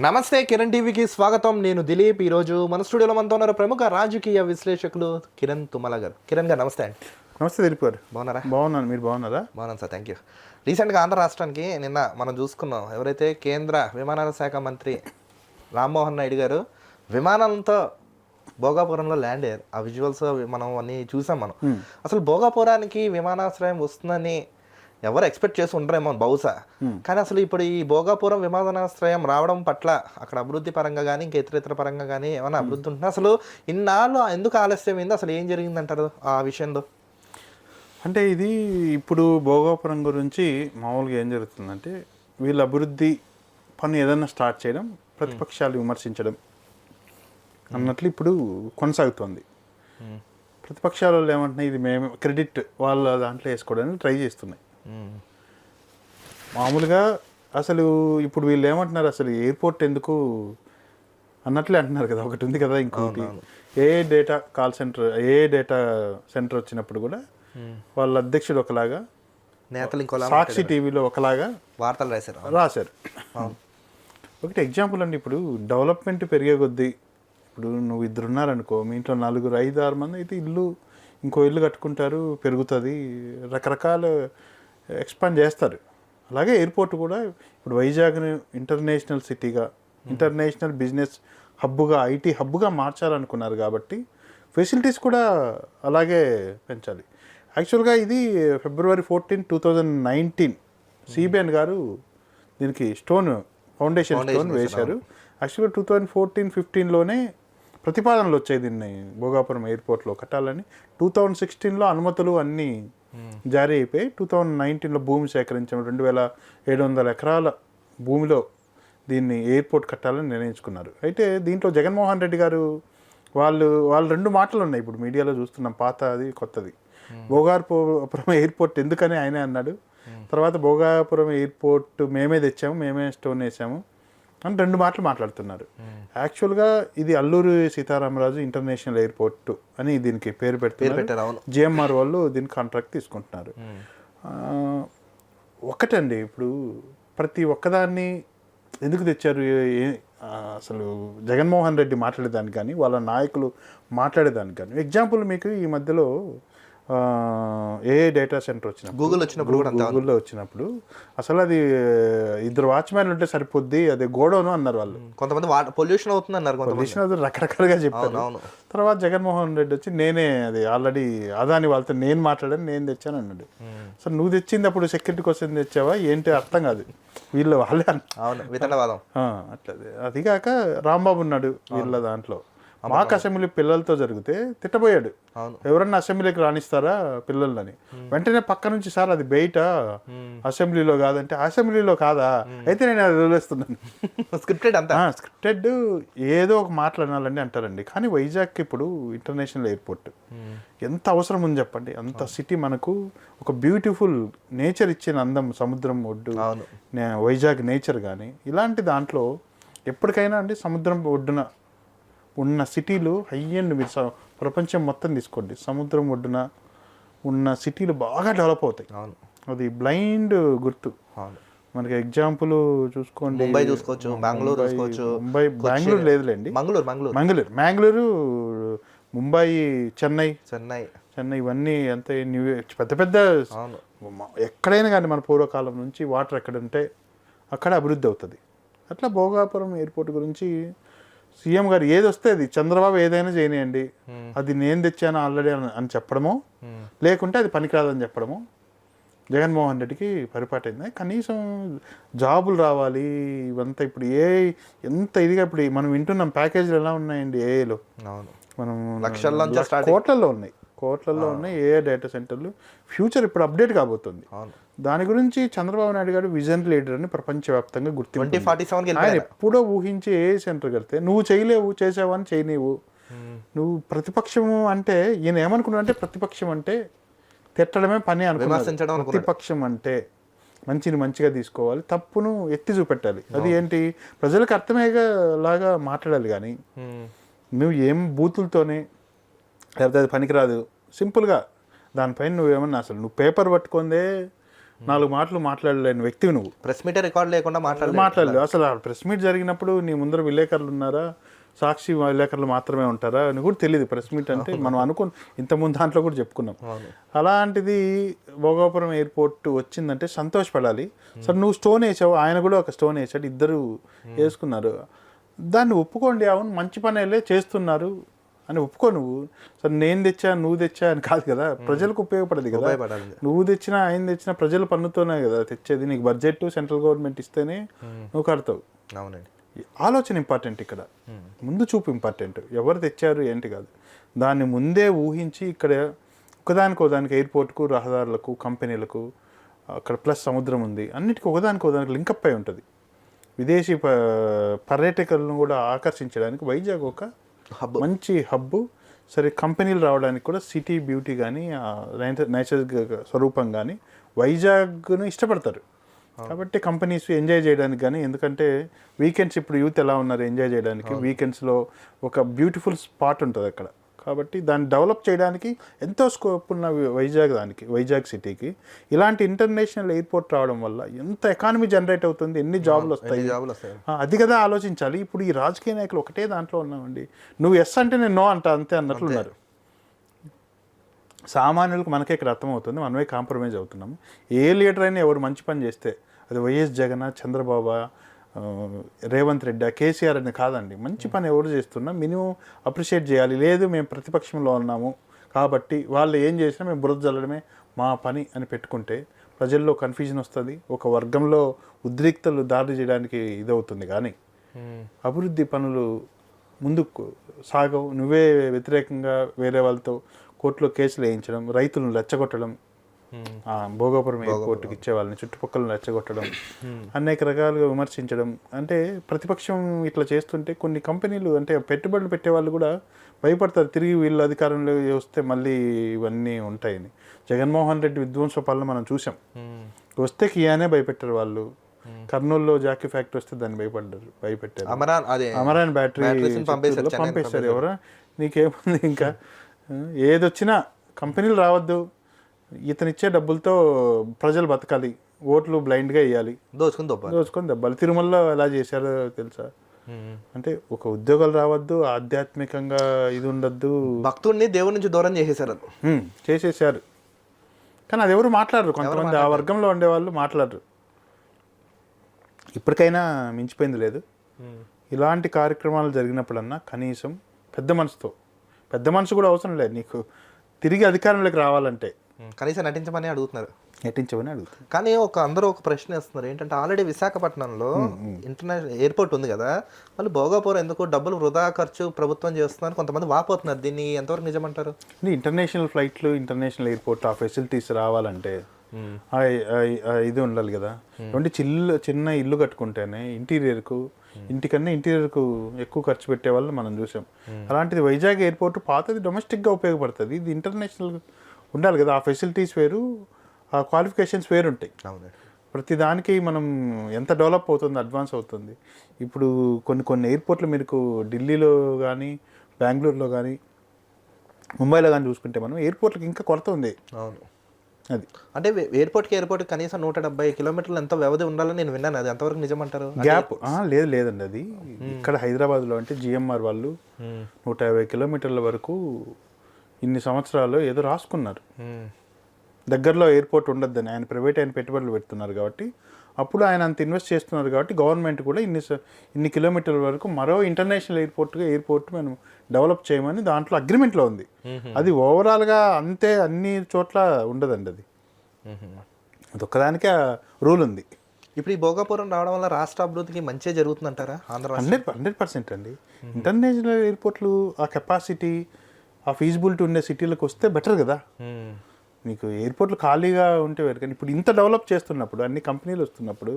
నమస్తే కిరణ్ టీవీకి స్వాగతం. నేను దిలీప్. ఈరోజు మన స్టూడియోలో మనతో ఉన్నారు ప్రముఖ రాజకీయ విశ్లేషకులు కిరణ్ తుమ్మల గారు కిరణ్ గారు నమస్తే అండి. నమస్తే దిలీప్ గారు. బాగున్నారా? బాగున్నాను. మీరు బాగున్నారా? బాగున్నాను సార్ థ్యాంక్ యూ రీసెంట్గా ఆంధ్ర రాష్ట్రానికి నిన్న మనం చూసుకున్నాం ఎవరైతే కేంద్ర విమానాల శాఖ మంత్రి రామ్మోహన్ నాయుడు గారు విమానంతో భోగాపురంలో ల్యాండ్ అయ్యారు. ఆ విజువల్స్ మనం అన్ని చూసాం మనం. అసలు భోగాపురానికి విమానాశ్రయం వస్తుందని ఎవరు ఎక్స్పెక్ట్ చేసి ఉండరేమో బహుశా. కానీ అసలు ఇప్పుడు ఈ భోగాపురం విమానాశ్రయం రావడం పట్ల అక్కడ అభివృద్ధి పరంగా కానీ ఇంకా ఇతర ఇతర పరంగా కానీ ఏమైనా అభివృద్ధి ఉంటుందా? అసలు ఇన్నాళ్ళు ఎందుకు ఆలస్యమైంది అసలు ఏం జరిగిందంటారు ఆ విషయంలో? అంటే ఇది ఇప్పుడు భోగాపురం గురించి మామూలుగా ఏం జరుగుతుందంటే వీళ్ళ అభివృద్ధి పని ఏదైనా స్టార్ట్ చేయడం ప్రతిపక్షాలు విమర్శించడం అన్నట్లు ఇప్పుడు కొనసాగుతోంది. ప్రతిపక్షాల వాళ్ళు ఏమంటున్నాయి? ఇది మేము క్రెడిట్ వాళ్ళ దాంట్లో వేసుకోవడానికి ట్రై చేస్తున్నాయి. మామూలుగా అసలు ఇప్పుడు వీళ్ళు ఏమంటున్నారు అసలు ఎయిర్పోర్ట్ ఎందుకు అన్నట్లే అంటున్నారు కదా ఒకటి ఉంది కదా ఇంకోటి. ఏ డేటా కాల్ సెంటర్ ఏ డేటా సెంటర్ వచ్చినప్పుడు కూడా వాళ్ళ అధ్యక్షుడు ఒకలాగా నేతలు ఇంకోలా సాక్షి టీవీలో ఒకలాగా వార్తలు రాశారు. రాశారు. ఒకటి ఎగ్జాంపుల్ అండి ఇప్పుడు డెవలప్మెంట్ పెరిగే కొద్దీ ఇప్పుడు నువ్వు ఇద్దరు ఉన్నారనుకో మీ ఇంట్లో నలుగురు ఐదు ఆరు మంది అయితే ఇల్లు ఇంకో ఇల్లు కట్టుకుంటారు పెరుగుతుంది. రకరకాల ఎక్స్పాండ్ చేస్తారు. అలాగే ఎయిర్పోర్ట్ కూడా ఇప్పుడు వైజాగ్ని ఇంటర్నేషనల్ సిటీగా ఇంటర్నేషనల్ బిజినెస్ హబ్గా ఐటీ హబ్గా మార్చాలనుకున్నారు కాబట్టి ఫెసిలిటీస్ కూడా అలాగే పెంచాలి. యాక్చువల్గా ఇది February fourteen two thousand nineteen CBN garu దీనికి స్టోన్ ఫౌండేషన్ స్టోన్ వేశారు. యాక్చువల్గా టూ థౌజండ్ ఫోర్టీన్ ఫిఫ్టీన్లోనే ప్రతిపాదనలు వచ్చాయి దీన్ని భోగాపురం ఎయిర్పోర్ట్లో కట్టాలని. టూ థౌజండ్ సిక్స్టీన్లో అనుమతులు అన్నీ జారీ అయిపోయి టూ థౌజండ్ నైన్టీన్లో భూమి సేకరించాము రెండు వేల ఏడు వందల ఎకరాల భూమిలో దీన్ని ఎయిర్పోర్ట్ కట్టాలని నిర్ణయించుకున్నారు. అయితే దీంట్లో జగన్మోహన్ రెడ్డి గారు వాళ్ళు వాళ్ళు రెండు మాటలు ఉన్నాయి. ఇప్పుడు మీడియాలో చూస్తున్నాం పాత అది కొత్తది. భోగాపురం ఎయిర్పోర్ట్ ఎందుకని ఆయనే అన్నాడు. తర్వాత భోగాపురం ఎయిర్పోర్ట్ మేమే తెచ్చాము మేమే స్టోన్ వేసాము. అని రెండు మాటలు మాట్లాడుతున్నారు. యాక్చువల్గా ఇది అల్లూరి సీతారామరాజు ఇంటర్నేషనల్ ఎయిర్పోర్ట్ అని దీనికి పేరు పెడుతున్నారు. జిఎంఆర్ వాళ్ళు దీనికి కాంట్రాక్ట్ తీసుకుంటున్నారు. ఆ, ఒకటండి ఇప్పుడు ప్రతి ఒక్కదాన్ని ఎందుకు తెచ్చారు? అసలు జగన్మోహన్ రెడ్డి మాట్లాడేదానికి కానీ వాళ్ళ నాయకులు మాట్లాడేదానికి కానీ. ఎగ్జాంపుల్ మీకు ఈ మధ్యలో ఏ డేటా సెంటర్ వచ్చినప్పుడు గూగుల్ వచ్చినప్పుడు కూడా. గూగుల్లో వచ్చినప్పుడు అసలు అది ఇద్దరు వాచ్మెన్లు ఉంటే సరిపోద్ది అదే గోడౌను అన్నారు వాళ్ళు. కొంతమంది పొల్యూషన్ అవుతుంది అన్నారు పొల్యూషన్ అది రకరకాలుగా చెప్పారు. తర్వాత జగన్మోహన్ రెడ్డి వచ్చి నేనే అది ఆల్రెడీ అదాని వాళ్ళతో నేను మాట్లాడాను నేను తెచ్చాను అన్నాడు. సో నువ్వు తెచ్చింది అప్పుడు సెక్యూరిటీ కోసం తెచ్చావా? ఏంటి అర్థం కాదు. వీళ్ళు వాళ్ళే అవును వితండవాదం. అట్లా అది. కాక రాంబాబు ఉన్నాడు వీళ్ళ దాంట్లో. మాకు అసెంబ్లీ పిల్లలతో జరిగితే తిట్టబోయాడు. ఎవరన్నా అసెంబ్లీకి రాణిస్తారా పిల్లలని? వెంటనే పక్క నుంచి సార్ అది బయట అసెంబ్లీలో కాదంటే అసెంబ్లీలో కాదా? అయితే నేను అది వదిలేస్తున్నాను. స్క్రిప్టెడ్ అంతా? స్క్రిప్టెడ్ ఏదో ఒక మాట్లాడాలండి అంటారండి. కానీ వైజాగ్ ఇప్పుడు ఇంటర్నేషనల్ ఎయిర్పోర్ట్. ఎంత అవసరం ఉంది చెప్పండి? అంత సిటీ మనకు ఒక బ్యూటిఫుల్ నేచర్ ఇచ్చిన అందం సముద్రం ఒడ్డు వైజాగ్ నేచర్ కానీ ఇలాంటి దాంట్లో ఎప్పటికైనా అండి సముద్రం ఒడ్డున ఉన్న సిటీలు హై అండ్ మీరు ప్రపంచం మొత్తం తీసుకోండి. సముద్రం ఒడ్డున ఉన్న సిటీలు బాగా డెవలప్ అవుతాయి. అవును. అది బ్లైండ్ గుర్తు. అవును. మనకి ఎగ్జాంపుల్ చూసుకోండి. ముంబై చూసుకోవచ్చు బెంగళూరు చూసుకోవచ్చు ముంబై బెంగళూరు లేదులేండి. మంగళూరు మంగళూరు. మంగళూరు మ్యాంగళూరు ముంబై చెన్నై. చెన్నై. చెన్నై ఇవన్నీ ఎంత న్యూ పెద్ద పెద్ద ఎక్కడైనా కానీ మన పూర్వకాలం నుంచి వాటర్ ఎక్కడ ఉంటే అక్కడ అభివృద్ధి అవుతుంది. అట్లా భోగాపురం ఎయిర్పోర్ట్ గురించి సీఎం గారు ఏది వస్తే అది చంద్రబాబు ఏదైనా చేయనియండి. అది నేను తెచ్చాను ఆల్రెడీ అని చెప్పడము. లేకుంటే అది పనికిరాదని చెప్పడము. జగన్మోహన్ రెడ్డికి పరిపాటైంది. కనీసం జాబులు రావాలి ఇవంతా ఇప్పుడు ఏ ఎంత ఇదిగా ఇప్పుడు మనం వింటున్నాం ప్యాకేజీలు ఎలా ఉన్నాయండి ఏఏలో మనం లక్షల్లో కోట్లలో ఉన్నాయి. కోట్లలో ఉన్నాయి ఏ డేటా సెంటర్లు ఫ్యూచర్ ఇప్పుడు అప్డేట్ కాబోతుంది. దాని గురించి చంద్రబాబు నాయుడు గారు విజన్ లీడర్ అని ప్రపంచవ్యాప్తంగా ఫార్టీ సెవెన్కి ఆయన ఎప్పుడో ఊహించి ఏ సెంటర్ కడితే నువ్వు చేయలేవు చేసావని చేయనీవు. నువ్వు ప్రతిపక్షము అంటే ఈయన ఏమనుకున్నావు అంటే ప్రతిపక్షం అంటే తిట్టడమే పని అనుకున్నాడు. ప్రతిపక్షం అంటే మంచిని మంచిగా తీసుకోవాలి తప్పును ఎత్తి చూపెట్టాలి. అది ఏంటి? ప్రజలకు అర్థమయ్యేగా లాగా మాట్లాడాలి కానీ. నువ్వు ఏం బూతులతోనే లేకపోతే అది పనికిరాదు. సింపుల్గా దానిపైన నువ్వేమన్నా అసలు నువ్వు పేపర్ పట్టుకుందే నాలుగు మాటలు మాట్లాడలేని వ్యక్తివి నువ్వు. ప్రెస్ మీటే రికార్డ్ లేకుండా మాట్లాడలేదు మాట్లాడలేదు అసలు ఆ ప్రెస్ మీట్ జరిగినప్పుడు నీ ముందర విలేకరులు ఉన్నారా? సాక్షి విలేకరులు మాత్రమే ఉంటారా? అని కూడా తెలియదు ప్రెస్ మీట్ అంటే మనం అనుకుని ఇంతకుముందు దాంట్లో కూడా చెప్పుకున్నాం. అలాంటిది భోగాపురం ఎయిర్పోర్ట్ వచ్చిందంటే సంతోషపడాలి. సరే నువ్వు స్టోన్ వేసావు. ఆయన కూడా ఒక స్టోన్ వేసాడు. ఇద్దరు వేసుకున్నారు. దాన్ని ఒప్పుకోండి. అవును మంచి పనేలే చేస్తున్నారు. అని ఒప్పుకో నువ్వు. సరే నేను తెచ్చా నువ్వు తెచ్చా అని కాదు కదా. ప్రజలకు ఉపయోగపడదు కదా. నువ్వు తెచ్చినా ఆయన తెచ్చినా ప్రజల పన్నుతోనే కదా తెచ్చేది. నీకు బడ్జెట్ సెంట్రల్ గవర్నమెంట్ ఇస్తేనే నువ్వు కడతావు. అవునండి. ఆలోచన ఇంపార్టెంట్ ఇక్కడ. ముందు చూపు ఇంపార్టెంట్ ఎవరు తెచ్చారు ఏంటి కాదు. దాన్ని ముందే ఊహించి ఇక్కడ ఒకదానికి ఒకదానికి ఎయిర్పోర్ట్కు రహదారులకు కంపెనీలకు అక్కడ ప్లస్ సముద్రం ఉంది. అన్నిటికీ ఒకదానికి ఒకదానికి లింకప్ అయి ఉంటుంది. విదేశీ ప పర్యాటకులను కూడా ఆకర్షించడానికి వైజాగ్ ఒక హబ్ మంచి హబ్బు సరే కంపెనీలు రావడానికి కూడా సిటీ బ్యూటీ కానీ నైసర్గిక స్వరూపం కానీ వైజాగ్ను ఇష్టపడతారు. కాబట్టి కంపెనీస్ ఎంజాయ్ చేయడానికి కానీ ఎందుకంటే వీకెండ్స్ ఇప్పుడు యూత్ ఎలా ఉన్నారు ఎంజాయ్ చేయడానికి? వీకెండ్స్లో ఒక బ్యూటిఫుల్ స్పాట్ ఉంటుంది అక్కడ కాబట్టి దాన్ని డెవలప్ చేయడానికి ఎంతో స్కోప్ ఉన్న వైజాగ్ దానికి వైజాగ్ సిటీకి. ఇలాంటి ఇంటర్నేషనల్ ఎయిర్పోర్ట్ రావడం వల్ల ఎంత ఎకానమీ జనరేట్ అవుతుంది ఎన్ని జాబ్లు వస్తాయి? జాబులు వస్తాయి? అది కదా ఆలోచించాలి. ఇప్పుడు ఈ రాజకీయ నాయకులు ఒకటే దాంట్లో ఉన్నామండి. నువ్వు ఎస్ అంటే నేను నో అంట అంతే అన్నట్లున్నారు సామాన్యులకు మనకే ఇక్కడ అర్థమవుతుంది మనమే కాంప్రమైజ్ అవుతున్నాము ఏ లీడర్ అయినా ఎవరు మంచి పని చేస్తే అది వైఎస్ జగన్ చంద్రబాబు రేవంత్ రెడ్డి కేసీఆర్ అని కాదండి. మంచి పని ఎవరు చేస్తున్నా మినిమం అప్రిషియేట్ చేయాలి. లేదు మేము ప్రతిపక్షంలో ఉన్నాము కాబట్టి వాళ్ళు ఏం చేసినా మేము బురద జల్లడమే మా పని అని పెట్టుకుంటే ప్రజల్లో కన్ఫ్యూజన్ వస్తుంది. ఒక వర్గంలో ఉద్రిక్తలు దాడి చేయడానికి ఇదవుతుంది కానీ అభివృద్ధి పనులు ముందుకు సాగవు. నువ్వే వ్యతిరేకంగా వేరే వాళ్ళతో కోర్టులో కేసులు వేయించడం రైతులను రెచ్చగొట్టడం భోగాపురం ఎయిర్పోర్ట్కి ఇచ్చే వాళ్ళని చుట్టుపక్కల రెచ్చగొట్టడం అనేక రకాలుగా విమర్శించడం. అంటే ప్రతిపక్షం ఇట్లా చేస్తుంటే కొన్ని కంపెనీలు అంటే పెట్టుబడులు పెట్టే వాళ్ళు కూడా భయపడతారు. తిరిగి వీళ్ళు అధికారంలో వస్తే మళ్ళీ ఇవన్నీ ఉంటాయని జగన్మోహన్ రెడ్డి విధ్వంస పాలన మనం చూసాం. వస్తే కియానే భయపెట్టారు వాళ్ళు. కర్నూలులో జాకీ ఫ్యాక్టరీ వస్తే దాన్ని భయపడ్డారు భయపెట్టారు. అమరాన్ అదే అమరాన్ బ్యాటరీ పంపేశారు ఎవరా? నీకేముంది ఇంకా? ఏదొచ్చినా కంపెనీలు రావద్దు. ఇతను ఇచ్చే డబ్బులతో ప్రజలు బతకాలి. ఓట్లు బ్లైండ్గా వేయాలి. దోచుకుని దొబ్బ దోచుకొని దెబ్బలు. తిరుమలలో ఎలా చేశారో తెలుసా? అంటే ఒక ఉద్యోగాలు రావద్దు ఆధ్యాత్మికంగా ఇది ఉండద్దు. భక్తుడిని దేవుడి నుంచి దూరం చేసేసారు చేసేసారు కానీ అది ఎవరు మాట్లాడరు. కొంతమంది ఆ వర్గంలో ఉండేవాళ్ళు మాట్లాడరు. ఇప్పటికైనా మించిపోయింది లేదు. ఇలాంటి కార్యక్రమాలు జరిగినప్పుడన్నా కనీసం పెద్ద మనసుతో పెద్ద మనసు కూడా అవసరం లేదు. నీకు తిరిగి అధికారంలోకి రావాలంటే కనీసం నటించమని అడుగుతున్నారు. నటించమని అడుగుతుంది కానీ ఒక అందరూ ఒక ప్రశ్న వేస్తున్నారు. ఏంటంటే ఆల్రెడీ విశాఖపట్నంలో ఇంటర్నేషనల్ ఎయిర్పోర్ట్ ఉంది కదా. మళ్ళీ భోగాపురం ఎందుకు డబ్బులు వృధా ఖర్చు ప్రభుత్వం చేస్తున్నారు? కొంతమంది వాపోతున్నారు. దీన్ని ఎంతవరకు నిజమంటారు? ఇంటర్నేషనల్ ఫ్లైట్లు ఇంటర్నేషనల్ ఎయిర్పోర్ట్ ఆ ఫెసిలిటీస్ రావాలంటే ఇది ఉండాలి కదా. అంటే చిల్లు చిన్న ఇల్లు కట్టుకుంటేనే ఇంటీరియర్కు ఇంటికన్నా ఇంటీరియర్కు ఎక్కువ ఖర్చు పెట్టే వాళ్ళు మనం చూసాం. అలాంటిది వైజాగ్ ఎయిర్పోర్ట్ పాతది డొమెస్టిక్గా ఉపయోగపడుతుంది. ఇది ఇంటర్నేషనల్ ఉండాలి కదా. ఆ ఫెసిలిటీస్ వేరు ఆ క్వాలిఫికేషన్స్ వేరు ఉంటాయి ప్రతి దానికి మనం ఎంత డెవలప్ అవుతుంది అడ్వాన్స్ అవుతుంది. ఇప్పుడు కొన్ని కొన్ని ఎయిర్పోర్ట్లు మీకు ఢిల్లీలో కానీ బెంగళూరులో కానీ ముంబైలో కానీ చూసుకుంటే మనం ఎయిర్పోర్ట్లకు ఇంకా కొరత ఉంది. అవును. అది. అంటే ఎయిర్పోర్ట్కి ఎయిర్పోర్ట్ కనీసం నూట డెబ్బై కిలోమీటర్లు ఎంత వ్యవధి ఉండాలని నేను విన్నాను. అది ఎంతవరకు నిజమంటారు? గ్యాప్ లేదు లేదండి అది. ఇక్కడ హైదరాబాద్లో అంటే జిఎంఆర్ వాళ్ళు నూట యాభై కిలోమీటర్ల వరకు ఇన్ని సంవత్సరాలు ఏదో రాసుకున్నారు. దగ్గరలో ఎయిర్పోర్ట్ ఉండొద్దని ఆయన ప్రైవేట్ ఆయన పెట్టుబడులు పెడుతున్నారు కాబట్టి అప్పుడు ఆయన అంత ఇన్వెస్ట్ చేస్తున్నారు కాబట్టి గవర్నమెంట్ కూడా ఇన్ని ఇన్ని కిలోమీటర్ల వరకు మరో ఇంటర్నేషనల్ ఎయిర్పోర్ట్గా ఎయిర్పోర్ట్ మనం డెవలప్ చేయమని దాంట్లో అగ్రిమెంట్లో ఉంది. అది ఓవరాల్గా అంతే అన్ని చోట్ల ఉండదండి అది. అది ఒక్కదానికే రూల్ ఉంది. ఇప్పుడు ఈ భోగాపురం రావడం వల్ల రాష్ట్ర అభివృద్ధికి మంచి జరుగుతుందంటారా ఆంధ్ర హండ్రెడ్ హండ్రెడ్ పర్సెంట్ అండి. ఇంటర్నేషనల్ ఎయిర్పోర్ట్లు ఆ కెపాసిటీ ఆ ఫీజిబిలిటీ ఉండే సిటీలకు వస్తే బెటర్ కదా. మీకు ఎయిర్పోర్ట్లు ఖాళీగా ఉంటే వేరు కానీ ఇప్పుడు ఇంత డెవలప్ చేస్తున్నప్పుడు అన్ని కంపెనీలు వస్తున్నప్పుడు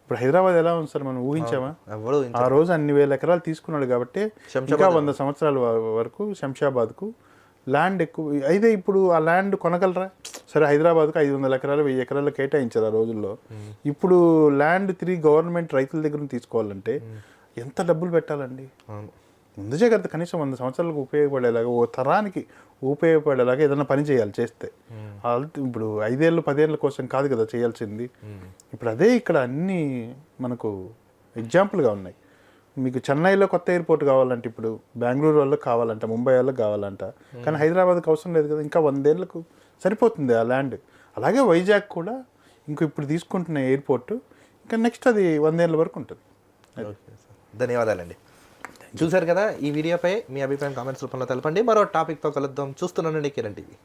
ఇప్పుడు హైదరాబాద్ ఎలా ఉంది సార్ మనం ఊహించామా? ఆ రోజు అన్ని వేల ఎకరాలు తీసుకున్నాడు కాబట్టి ఇంకా వంద సంవత్సరాల వరకు శంషాబాద్కు ల్యాండ్ ఎక్కువ అయితే ఇప్పుడు ఆ ల్యాండ్ కొనగలరా? సరే హైదరాబాద్కు ఐదు వందల ఎకరాలు వెయ్యి ఎకరాలు కేటాయించారు ఆ రోజుల్లో. ఇప్పుడు ల్యాండ్ తిరిగి గవర్నమెంట్ రైతుల దగ్గర నుంచి తీసుకోవాలంటే ఎంత డబ్బులు పెట్టాలండి? ముందు జాగ్రత్త కనీసం వంద సంవత్సరాలకు ఉపయోగపడేలాగా ఓ తరానికి ఉపయోగపడేలాగా ఏదైనా పని చేయాలి చేస్తే. ఇప్పుడు ఐదేళ్ళు పదేళ్ళ కోసం కాదు కదా చేయాల్సింది. ఇప్పుడు అదే ఇక్కడ అన్ని మనకు ఎగ్జాంపుల్గా ఉన్నాయి. మీకు చెన్నైలో కొత్త ఎయిర్పోర్ట్ కావాలంటే ఇప్పుడు బెంగళూరు వాళ్ళకి కావాలంట ముంబై వాళ్ళకి కావాలంట. కానీ హైదరాబాద్కి అవసరం లేదు కదా ఇంకా వందేళ్ళకు సరిపోతుంది ఆ ల్యాండ్. అలాగే వైజాగ్ కూడా ఇంకో ఇప్పుడు తీసుకుంటున్న ఎయిర్పోర్ట్ ఇంకా నెక్స్ట్ అది వందేళ్ళ వరకు ఉంటుంది. ధన్యవాదాలండి. చూశారు కదా ఈ వీడియోపై మీ అభిప్రాయం కామెంట్స్ రూపంలో తెలపండి. మరో టాపిక్తో కలుద్దాం. చూస్తున్నానండి కిరణ్ టీవీ.